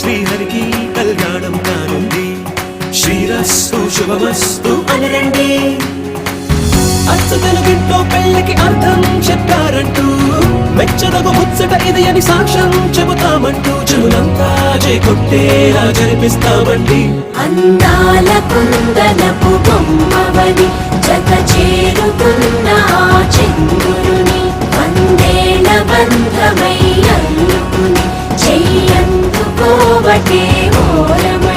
శ్రీహరికి కళ్యాణం కానుంది. శ్రీరస్సు శుభమస్తు. అనరండి అచ్చ తెలుగింట్లో పెళ్ళికి అర్థం చెప్పారంటూ మెచ్చదగు ముచ్చట ఇది అని సాక్ష్యం చెబుతామంటూ చెవులంతా కొట్టేలా జరిపిస్తామండి. అందాల కుందనపు బొమ్మవని జత చేరుతున్న ఆ చంద్రుని వందేల బంధమై అల్లుకుని చెయ్యందుకోవటే ఓరమణి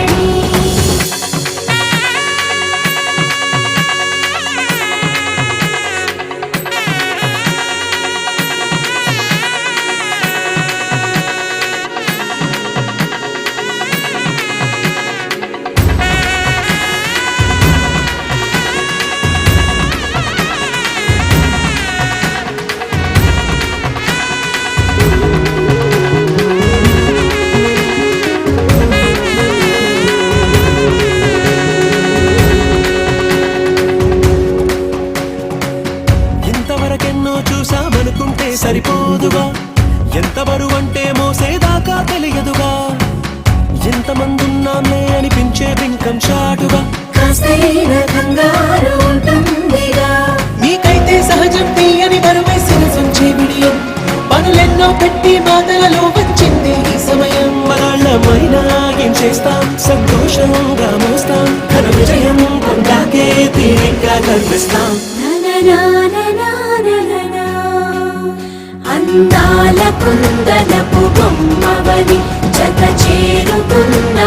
సరిపోదుగా ఎంత బరువంటే మోసేదాకా తెలియదుగా? ఎంతమందున్నామే అనిపించే బింకం చాటుగా? నీకైతే సహజం తీయని బరువే శిరసుంచే విడియం పనులెన్నో పెట్టి మాటలలో వచ్చింది ఈ సమయం. మనాళ్ళమైనా ఏం చేస్తాం? సంతోషంగా మోస్తాం. ఘన విజయం తీరిగ్గా కనిపిస్తాం. నననాననానననా. అందాల కుందనపు బొమ్మవని జత చేరుతున్న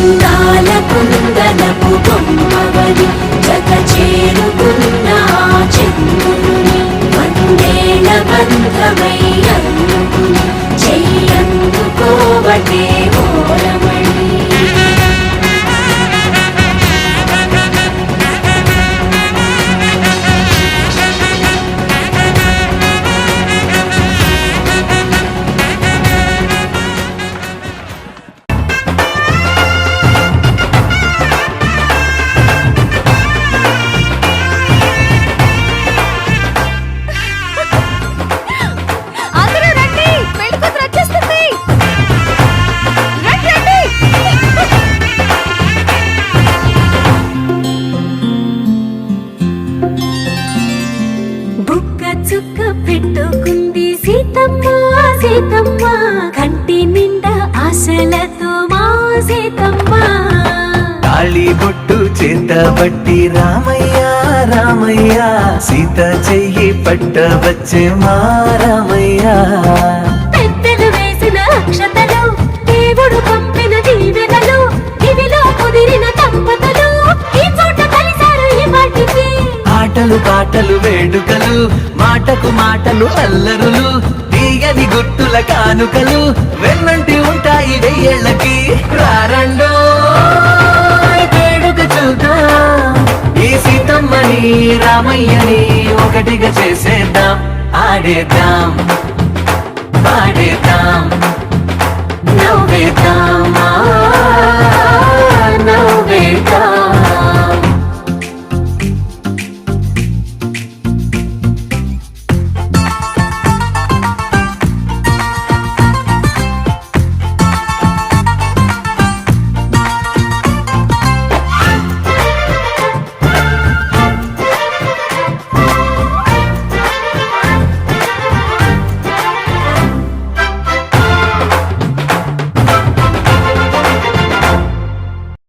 అందాల కుందనపు బొమ్మవని జత చేరుకున్న చంద్రుని వందేళ్ళ బంధమై అల్లుకుని చెయ్యందుకోవటే బుక్క చుక్క పెట్టుకుంది సీతమ్మ సీతమ్మ. కంటి నిండా ఆశలతో మా సీతమ్మ. తాళి బొట్టు చేత బట్టి రామయ్య రామయ్య. సీత చెయ్యి పట్ట వచ్చే మా రామయ్య. పాటలు వేడుకలు మాటకు మాటలు అల్లరులు తీయని గుట్టుల కానుకలు వెన్నంటి ఉంటాయి వెయ్యేళ్ళకి. రారండో వేడుక చూద్దాం. ఈ సీతమ్మని రామయ్యని ఒకటిగా చేసేద్దాం. ఆడేద్దాం పాడేద్దాం నవ్వేద్దాం.